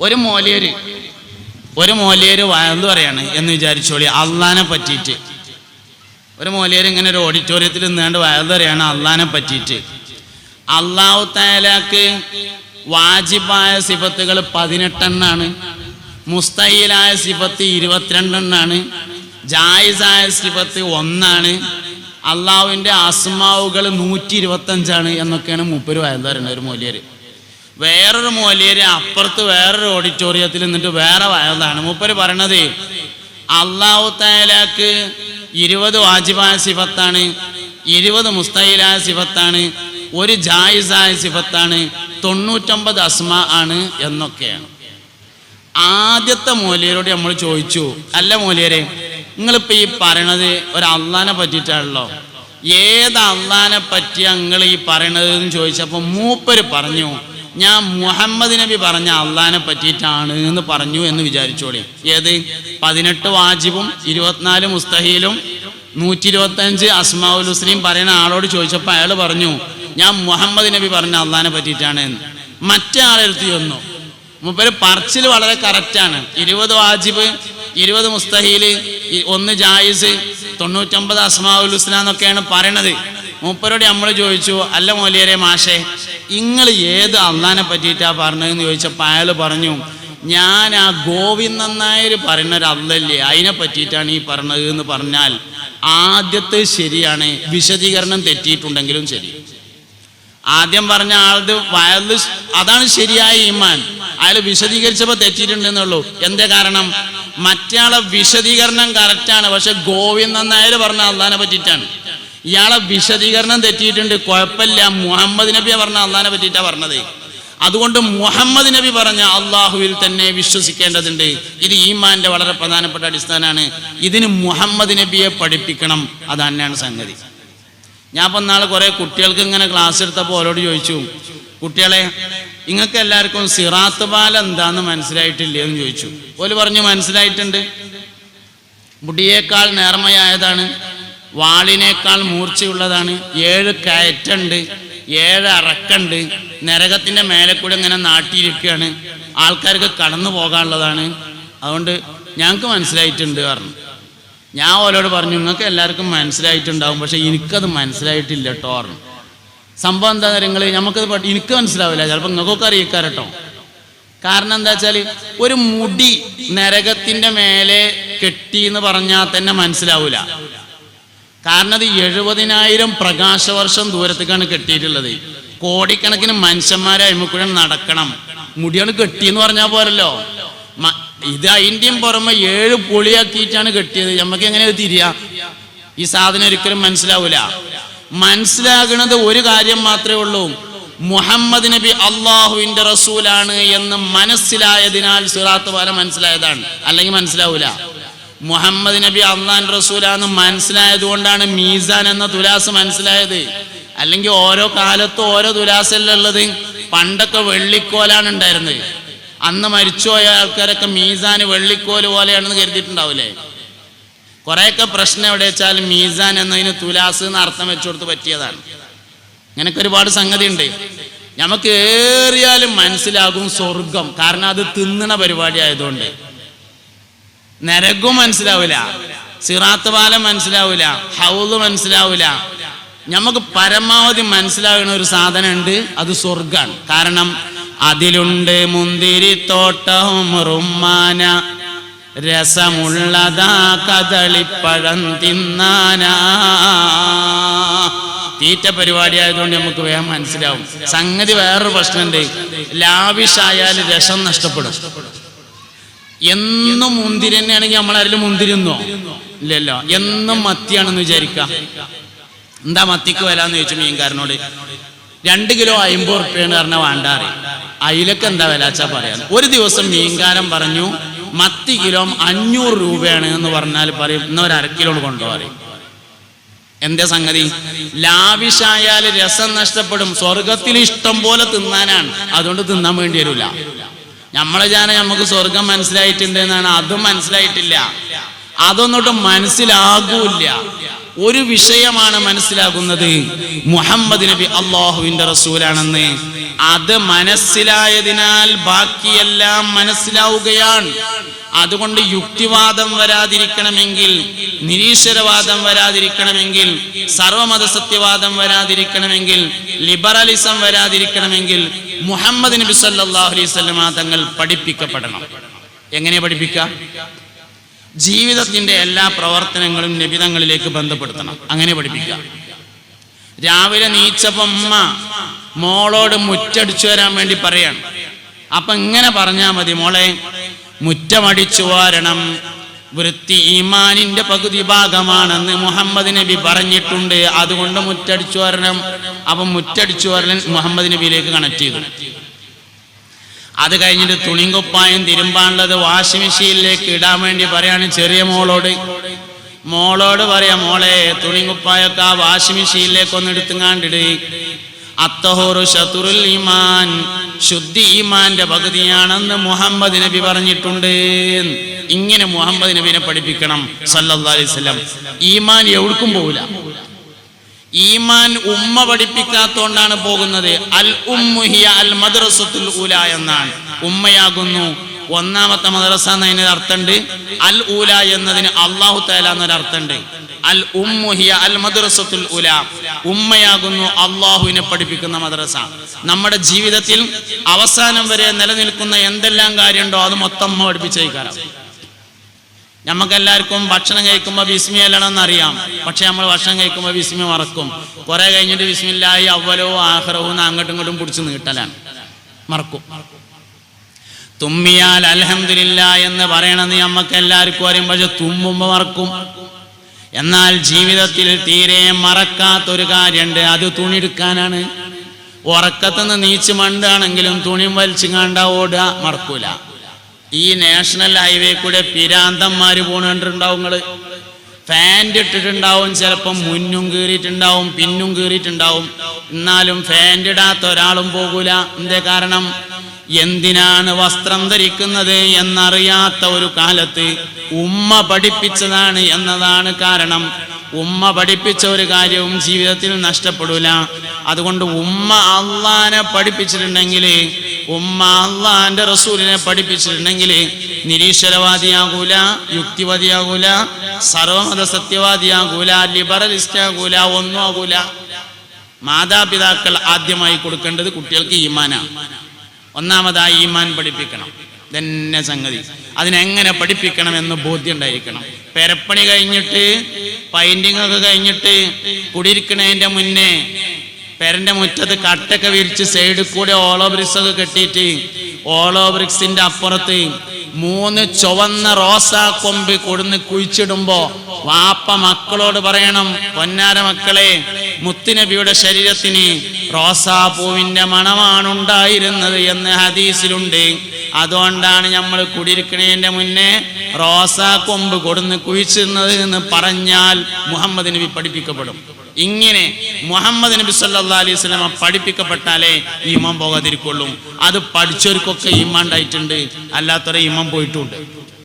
ഒരു മോലിയര് ഒരു മോലിയര് വയന്ന് പറയാണ്? എന്ന് വിചാരിച്ചോളി. അള്ളാനെ പറ്റിയിട്ട്. ഒരു മോലിയർ ഇങ്ങനെ ഒരു ഓഡിറ്റോറിയത്തിൽ നിന്നാണ്ട് വയന്ന് പറയാണ് അള്ളാനെ പറ്റിയിട്ട്. അള്ളാഹു താലാക്ക് വാജിബായ സിഫത്തുകൾ പതിനെട്ടെണ്ണാണ്. മുസ്തയിലായ സിഫത്ത് ഇരുപത്തിരണ്ടെണ്ണാണ്. ജായിസായ സിഫത്ത് ഒന്നാണ്. അള്ളാഹുവിന്റെ അസ്മാവുകൾ നൂറ്റി ഇരുപത്തഞ്ചാണ് എന്നൊക്കെയാണ് മൂപ്പര് വയന്ന് പറയുന്നത് ഒരു മൂല്യര്. വേറൊരു മൂല്യര് അപ്പുറത്ത് വേറൊരു ഓഡിറ്റോറിയത്തിൽ നിന്നിട്ട് വേറെ വയതാണ് മൂപ്പര് പറയണത് അള്ളാഹു തലാക്ക് ഇരുപത് വാജിബായ സിഫത്താണ് ഇരുപത് മുസ്തയിലായ സിഫത്താണ് ഒരു ജായിസായ സിഫത്താണ് തൊണ്ണൂറ്റൊമ്പത് അസ്മ ആണ് എന്നൊക്കെയാണ്. ആദ്യത്തെ മൂലിയരോട് നമ്മൾ ചോദിച്ചു അല്ല മൂലിയരെ നിങ്ങളിപ്പോൾ ഈ പറയണത് ഒരു അള്ളാനെ പറ്റിയിട്ടാണല്ലോ. ഏത് അള്ളാനെ പറ്റിയാ നിങ്ങൾ ഈ പറയണത് എന്ന് ചോദിച്ചപ്പോൾ മൂപ്പര് പറഞ്ഞു ഞാൻ മുഹമ്മദ് നബി പറഞ്ഞ അള്ളഹാനെ പറ്റിയിട്ടാണ് എന്ന് പറഞ്ഞു എന്ന് വിചാരിച്ചോളി. ഏത്? പതിനെട്ട് വാജിബും ഇരുപത്തിനാല് മുസ്തഹീലും നൂറ്റി ഇരുപത്തഞ്ച് അസ്മാഉൽ ഹുസ്ലീം പറയുന്ന ആളോട് ചോദിച്ചപ്പോൾ അയാൾ പറഞ്ഞു ഞാൻ മുഹമ്മദ് നബി പറഞ്ഞ അള്ളഹാനെ പറ്റിയിട്ടാണ് എന്ന്. മറ്റേ ആളെടുത്ത് ചെന്നു. മുപ്പര് പറച്ചിൽ വളരെ കറക്റ്റാണ് ഇരുപത് വാജിബ് ഇരുപത് മുസ്തഹീൽ ഒന്ന് ജായിസ് തൊണ്ണൂറ്റൊമ്പത് അസ്മാവുൽ ഹുസ്ന എന്നൊക്കെയാണ് പറയണത്. മൂപ്പരോട് നമ്മൾ ചോദിച്ചു അല്ല മോലിയരെ മാഷെ നിങ്ങൾ ഏത് അള്ളാനെ പറ്റിയിട്ടാ പറഞ്ഞതെന്ന് ചോദിച്ചപ്പോൾ അയാൾ പറഞ്ഞു ഞാൻ ആ ഗോവിന്ദൻ നായർ പറയുന്ന ഒരു അല്ലല്ലേ അതിനെ പറ്റിയിട്ടാണ് ഈ പറഞ്ഞത് എന്ന് പറഞ്ഞാൽ ആദ്യത്തെ ശരിയാണ് വിശദീകരണം തെറ്റിയിട്ടുണ്ടെങ്കിലും ശരി. ആദ്യം പറഞ്ഞ ആളത് വയലിൽ അതാണ് ശരിയായ ഈമാൻ. അയാൾ വിശദീകരിച്ചപ്പോൾ തെറ്റിയിട്ടുണ്ടെന്നുള്ളൂ. എന്തേ കാരണം? മറ്റേ വിശദീകരണം കറക്റ്റാണ് പക്ഷെ ഗോവിന്ദൻ നായർ പറഞ്ഞ അള്ളാനെ പറ്റിയിട്ടാണ്. ഇയാളെ വിശദീകരണം തെറ്റിയിട്ടുണ്ട്. കുഴപ്പമില്ല. മുഹമ്മദ് നബിയെ പറഞ്ഞ അള്ളഹാനെ പറ്റിയിട്ടാണ് പറഞ്ഞത്. അതുകൊണ്ട് മുഹമ്മദ് നബി പറഞ്ഞ അള്ളാഹുവിൽ തന്നെ വിശ്വസിക്കേണ്ടതുണ്ട്. ഇത് ഈമാന്റെ വളരെ പ്രധാനപ്പെട്ട അടിസ്ഥാനമാണ്. ഇതിന് മുഹമ്മദ് നബിയെ പഠിപ്പിക്കണം. അത് തന്നെയാണ് സംഗതി. ഞാൻ ഇപ്പം നാളെ കുറേ കുട്ടികൾക്ക് ഇങ്ങനെ ക്ലാസ് എടുത്തപ്പോൾ ഓരോട് ചോദിച്ചു. കുട്ടികളെ നിങ്ങൾക്ക് എല്ലാവർക്കും സിറാത്ത് പാല എന്താന്ന് മനസ്സിലായിട്ടില്ലേ എന്ന് ചോദിച്ചു. ഓൽ പറഞ്ഞു മനസ്സിലായിട്ടുണ്ട്. മുടിയേക്കാൾ നേർമയായതാണ്. വാളിനേക്കാൾ മൂർച്ചയുള്ളതാണ്. ഏഴ് കയറ്റുണ്ട് ഏഴ് അറക്കുണ്ട്. നരകത്തിന്റെ മേലെ കൂടെ ഇങ്ങനെ നാട്ടിയിരിക്കുകയാണ്. ആൾക്കാർക്ക് കടന്നു പോകാനുള്ളതാണ്. അതുകൊണ്ട് ഞങ്ങൾക്ക് മനസ്സിലായിട്ടുണ്ട് പറഞ്ഞു. ഞാൻ ഓലോട് പറഞ്ഞു നിങ്ങൾക്ക് എല്ലാവർക്കും മനസ്സിലായിട്ടുണ്ടാവും പക്ഷെ എനിക്കത് മനസ്സിലായിട്ടില്ല കേട്ടോ പറഞ്ഞു. സംഭവം എന്താ നിങ്ങൾ നമുക്കത് എനിക്ക് മനസ്സിലാവില്ല. ചിലപ്പോൾ നിങ്ങൾക്കൊക്കെ അറിയിക്കാരട്ടോ കാരണം എന്താ വെച്ചാൽ ഒരു മുടി നരകത്തിന്റെ മേലെ കെട്ടി എന്ന് പറഞ്ഞാൽ തന്നെ മനസ്സിലാവൂല. കാരണം അത് എഴുപതിനായിരം പ്രകാശവർഷം ദൂരത്തേക്കാണ് കെട്ടിയിട്ടുള്ളത്. കോടിക്കണക്കിന് മനുഷ്യന്മാരെ അയിമക്കുഴ നടക്കണം. മുടിയാണ് കെട്ടി എന്ന് പറഞ്ഞാൽ പോരല്ലോ ഇത് അതിന്റെയും പുറമെ ഏഴ് പൊളിയാക്കിയിട്ടാണ് കെട്ടിയത്. നമുക്ക് എങ്ങനെ തിരിയാ? ഈ സാധനം ഒരിക്കലും മനസ്സിലാവൂല. മനസ്സിലാകുന്നത് ഒരു കാര്യം മാത്രമേ ഉള്ളൂ. മുഹമ്മദ് നബി അള്ളാഹുവിന്റെ റസൂലാണ് എന്ന് മനസ്സിലായതിനാൽ സിറാത്ത് പാല മനസ്സിലായതാണ്. അല്ലെങ്കിൽ മനസ്സിലാവൂല. മുഹമ്മദ് നബി അള്ളാൻ റസൂലാന്ന് മനസ്സിലായത് കൊണ്ടാണ് മീസാൻ എന്ന തുലാസ് മനസ്സിലായത്. അല്ലെങ്കിൽ ഓരോ കാലത്തും ഓരോ തുലാസല്ല ഉള്ളത്? പണ്ടൊക്കെ വെള്ളിക്കോലാണ് ഉണ്ടായിരുന്നത്. അന്ന് മരിച്ചുപോയ ആൾക്കാരൊക്കെ മീസാൻ വെള്ളിക്കോൽ പോലെയാണെന്ന് കരുതിയിട്ടുണ്ടാവില്ലേ കുറേയൊക്കെ പ്രശ്നം എവിടെ വെച്ചാൽ മീസാൻ എന്നതിന് തുലാസ് എന്ന് അർത്ഥം വെച്ചു കൊടുത്ത് പറ്റിയതാണ്. ഇങ്ങനൊക്കെ ഒരുപാട് സംഗതി ഉണ്ട് നമുക്ക് ഏറിയാലും മനസ്സിലാകും സ്വർഗം. കാരണം അത് തിന്നണ പരിപാടി ആയതുകൊണ്ട് നരകവും മനസ്സിലാവില്ല സിറാത്ത് പാലം മനസ്സിലാവില്ല ഹൗൽ മനസ്സിലാവില്ല നമുക്ക് പരമാവധി മനസ്സിലാകുന്ന ഒരു സാധനം ഉണ്ട് അത് സ്വർഗാണ് കാരണം അതിലുണ്ട് മുന്തിരിത്തോട്ടവും റുമ്മാന. രസമുള്ളതാ കദളിപ്പഴം തിന്നാന. തീറ്റ പരിപാടി ആയതുകൊണ്ട് നമുക്ക് വേഗം മനസ്സിലാവും. സംഗതി വേറൊരു പ്രശ്നമുണ്ട്. ലാവിഷായാൽ രസം നഷ്ടപ്പെടും. എന്നും മുന്തിരി തന്നെയാണെങ്കിൽ നമ്മളാരെങ്കിലും മുന്തിരിന്നോ ഇല്ലല്ലോ. എന്നും മത്തിയാണെന്ന് വിചാരിക്കാം എന്താ മത്തിക്ക് വില എന്ന് ചോദിച്ചു മീൻകാരനോട്? രണ്ട് കിലോ അയിമ്പത് ഉറുപ്പ്യാണ് പറഞ്ഞ വേണ്ടാറി. അയിലൊക്കെ എന്താ വില പറയാ? ഒരു ദിവസം മീൻകാരൻ പറഞ്ഞു മത്തി കിലോ അഞ്ഞൂറ് രൂപയാണ് എന്ന് പറഞ്ഞാൽ പറയും. ഇന്ന് ഒരു അരക്കിലോ കിലോ കൊണ്ടുപോകാറി എന്താ സംഗതി? ലാവിഷായാൽ രസം നഷ്ടപ്പെടും. സ്വർഗത്തിൽ ഇഷ്ടം പോലെ തിന്നാനാണ്. അതുകൊണ്ട് തിന്നാൻ വേണ്ടി വരില്ല നമ്മളെ ജാന നമുക്ക് സ്വർഗം മനസ്സിലായിട്ടുണ്ട് എന്നാണ് അതും മനസ്സിലായിട്ടില്ല. അതൊന്നോട്ട് മനസ്സിലാകൂല്ല. ഒരു വിഷയമാണ് മനസ്സിലാകുന്നത്. മുഹമ്മദ് നബി അള്ളാഹുവിന്റെ റസൂലാണെന്ന്. അത് മനസ്സിലായതിനാൽ ബാക്കിയെല്ലാം മനസ്സിലാവുകയാണ്. അതുകൊണ്ട് യുക്തിവാദം വരാതിരിക്കണമെങ്കിൽ നിരീശ്വരവാദം വരാതിരിക്കണമെങ്കിൽ സർവമത സത്യവാദം വരാതിരിക്കണമെങ്കിൽ ലിബറലിസം വരാതിരിക്കണമെങ്കിൽ മുഹമ്മദ് നബി സല്ലല്ലാഹു അലൈഹി വസല്ലമ തങ്ങൾ പഠിപ്പിക്കപ്പെടണം. എങ്ങനെ പഠിപ്പിക്കാം? ജീവിതത്തിന്റെ എല്ലാ പ്രവർത്തനങ്ങളും നിബിതങ്ങളിലേക്ക് ബന്ധപ്പെടുത്തണം. അങ്ങനെ പഠിപ്പിക്കുക രാവിലെ നീച്ചപ്പമ്മ മോളോട് മുറ്റടിച്ചു വരാൻ വേണ്ടി പറയാണ്. അപ്പൊ ഇങ്ങനെ പറഞ്ഞാൽ മതി മോളെ മുറ്റമടിച്ചു വാരണം. വൃത്തി ഈമാനിന്റെ പകുതി ഭാഗമാണെന്ന് മുഹമ്മദ് നബി പറഞ്ഞിട്ടുണ്ട്. അതുകൊണ്ട് മുറ്റടിച്ചു വരണം. അപ്പൊ മുറ്റടിച്ചു വരലൻ മുഹമ്മദ് നബിയിലേക്ക് കണക്ട് ചെയ്തു. അത് കഴിഞ്ഞിട്ട് തുണിങ്കുപ്പായം തിരുമ്പാനുള്ളത് വാഷിംഗ് മെഷീനിലേക്ക് ഇടാൻ വേണ്ടി പറയാണ് ചെറിയ മോളോട്. മോളോട് പറയാം മോളെ തുണിങ്കുപ്പായൊക്കെ ആ വാഷിംഗ് മെഷീനിലേക്ക് ഒന്ന് എടുത്തുങ്ങാണ്ടിട്. അത്തഹോറു ഷതുറുൽ ഈമാൻ. ശുദ്ധി ഈമാന്റെ പകുതിയാണെന്ന് മുഹമ്മദ് നബി പറഞ്ഞിട്ടുണ്ട്. ഇങ്ങനെ മുഹമ്മദ് നബിനെ പഠിപ്പിക്കണം സല്ലല്ലാഹു അലൈഹി വസല്ലം. ഈമാൻ എവിടേക്കും പോവില്ല. ഈമാൻ ഉമ്മ പഠിപ്പിക്കാത്തോണ്ടാണ് പോകുന്നത്. അൽ ഉമ്മുഹിയ അൽ മദ്രസത്തുൽ ഊല എന്നാണ്. ഉമ്മയാകുന്നു. ഒന്നാമത്തെ മദ്രസ എന്നതിന് അർത്ഥമുണ്ട്. അൽ ഊല എന്നതിന് അള്ളാഹു തേല എന്നൊരു അർത്ഥമുണ്ട് അൽ അൽ മദ്രസത്തുൽ ഉമ്മയാകുന്നു അള്ളാഹുവിനെ പഠിപ്പിക്കുന്ന മദ്രസ. നമ്മുടെ ജീവിതത്തിൽ അവസാനം വരെ നിലനിൽക്കുന്ന എന്തെല്ലാം കാര്യമുണ്ടോ അത് മൊത്തം അമ്മ നമുക്ക് നമുക്കെല്ലാവർക്കും ഭക്ഷണം കഴിക്കുമ്പോൾ വിസ്മി അല്ലണമെന്ന് അറിയാം പക്ഷെ നമ്മൾ ഭക്ഷണം കഴിക്കുമ്പോൾ വിസ്മി മറക്കും. കുറെ കഴിഞ്ഞിട്ട് വിസ്മില്ലായി അവലോ ആഹ്റവും അങ്ങോട്ടും ഇങ്ങോട്ടും പിടിച്ച് നീട്ടലാണ്. മറക്കും. തുമ്മിയാൽ അലഹമില്ല എന്ന് പറയണമെന്ന് നമുക്ക് എല്ലാവർക്കും അറിയും പക്ഷെ തുമ്മുമ്പോൾ മറക്കും. എന്നാൽ ജീവിതത്തിൽ തീരെ മറക്കാത്തൊരു കാര്യമുണ്ട് അത് തുണിയെടുക്കാനാണ്. ഉറക്കത്തുനിന്ന് നീച്ച് മണ്ടാണെങ്കിലും തുണി വലിച്ചു കണ്ട ഓടുക മറക്കൂല. ഈ നാഷണൽ ഹൈവേ കൂടെ പിരാന്തന്മാര് പോണുണ്ടാവും നിങ്ങൾ ഫാന്റ് ഇട്ടിട്ടുണ്ടാവും ചിലപ്പം മുന്നും കീറിയിട്ടുണ്ടാവും പിന്നും കീറിയിട്ടുണ്ടാവും. എന്നാലും ഫാന്റ് ഇടാത്ത ഒരാളും പോകൂല. എന്തേ കാരണം? എന്തിനാണ് വസ്ത്രം ധരിക്കുന്നത് എന്നറിയാത്ത ഒരു കാലത്ത് ഉമ്മ പഠിപ്പിച്ചതാണ് എന്നതാണ് കാരണം. ഉമ്മ പഠിപ്പിച്ച ഒരു കാര്യവും ജീവിതത്തിൽ നഷ്ടപ്പെടൂല. അതുകൊണ്ട് ഉമ്മ അള്ളാനെ പഠിപ്പിച്ചിട്ടുണ്ടെങ്കിൽ ഉമ്മ അള്ളാന്റെ റസൂലിനെ പഠിപ്പിച്ചിട്ടുണ്ടെങ്കിൽ നിരീശ്വരവാദിയാകൂല യുക്തിവാദിയാകൂല സർവമത സത്യവാദിയാകൂല ലിബറലിസ്റ്റ് ആകൂല ഒന്നും ആകൂല മാതാപിതാക്കൾ ആദ്യമായി കൊടുക്കേണ്ടത് കുട്ടികൾക്ക് ഈമാനാണ്. ഒന്നാമതായി ഈമാൻ പഠിപ്പിക്കണം. തന്നെ സംഗതി. അതിനെങ്ങനെ പഠിപ്പിക്കണം എന്ന് ബോധ്യം ഉണ്ടായിരിക്കണം പെരപ്പണി കഴിഞ്ഞിട്ട് പെയിന്റിംഗ് ഒക്കെ കഴിഞ്ഞിട്ട് കുടിയിരിക്കണതിന്റെ മുന്നേ പെരന്റെ മുറ്റത്ത് കട്ടൊക്കെ വിരിച്ച് സൈഡിൽ കൂടെ ഓളോ ബ്രിക്സ് ഒക്കെ കെട്ടിയിട്ട് ഓളോ ബ്രിക്സിന്റെ അപ്പുറത്ത് മൂന്ന് ചുവന്ന റോസാ കൊമ്പ് കൊടുന്ന് കുഴിച്ചിടുമ്പോൾ വാപ്പ മക്കളോട് പറയണം പൊന്നാര മക്കളെ മുത്തുനബിയുടെ ശരീരത്തിന് റോസാപ്പൂവിന്റെ മണമാണുണ്ടായിരുന്നത് എന്ന് ഹദീസിലുണ്ട്. അതുകൊണ്ടാണ് നമ്മൾ കുടിയിരിക്കണേന്റെ മുന്നേ റോസാ കൊമ്പ് കൊടുന്ന് കുഴിച്ചിരുന്നത് എന്ന് പറഞ്ഞാൽ മുഹമ്മദ് നബി പഠിപ്പിക്കപ്പെടും. ഇങ്ങനെ മുഹമ്മദ് നബി സല്ലാ അലൈഹി സ്വലമ പഠിപ്പിക്കപ്പെട്ടാലേ ഈമാൻ പോകാതിരിക്കുള്ളൂ. അത് പഠിച്ചവർക്കൊക്കെ ഈമാൻ ഉണ്ടായിട്ടുണ്ട്. അല്ലാത്തവരെ ഈമാൻ പോയിട്ടുണ്ട്